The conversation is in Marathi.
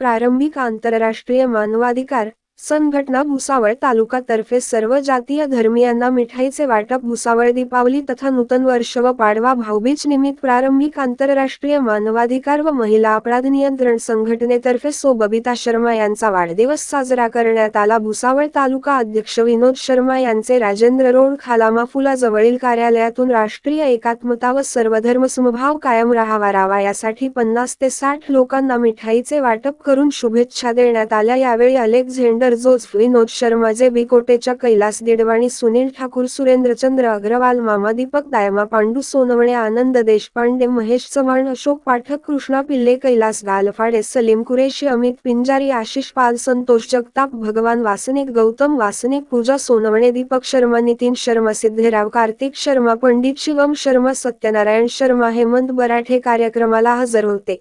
प्रारंभिक आंतरराष्ट्रीय मानवाधिकार संघटना भुसावळ तालुका तर्फे सर्व जातीय धर्मियांना मिठाईचे वाटप भुसावळ दीपावली तथा नूतन वर्ष व पाडवा भाऊबीज निमित्त प्रारंभिक आंतरराष्ट्रीय मानवाधिकार व महिला अपराध नियंत्रण संघटनेतर्फे सो बबिता शर्मा यांचा वाढदिवस साजरा करण्यात आला. भुसावळ तालुका अध्यक्ष विनोद शर्मा यांचे राजेंद्र रोड खालामा फुलाजवळील कार्यालयातून राष्ट्रीय एकात्मता व सर्वधर्म समभाव कायम राहावा रावा यासाठी पन्नास ते साठ लोकांना मिठाईचे वाटप करून शुभेच्छा देण्यात आल्या. यावेळी अलेक्झेंडर जोझफ विनोद शर्मा जे बी कोटेच्या कैलास दिडवाणी सुनील ठाकूर सुरेंद्रचंद्र अग्रवाल मामा दीपक दायमा पांडू सोनवणे आनंद देशपांडे महेश चव्हाण अशोक पाठक कृष्णा पिल्ले कैलास गालफाडे सलीम कुरेशी अमित पिंजारी आशिष पाल संतोष जगताप भगवान वासनिक गौतम वासनिक पूजा सोनवणे दीपक शर्मा नितीन शर्मा सिद्धेराव कार्तिक शर्मा पंडित शिवम शर्मा सत्यनारायण शर्मा हेमंत बराठे कार्यक्रमाला हजर होते.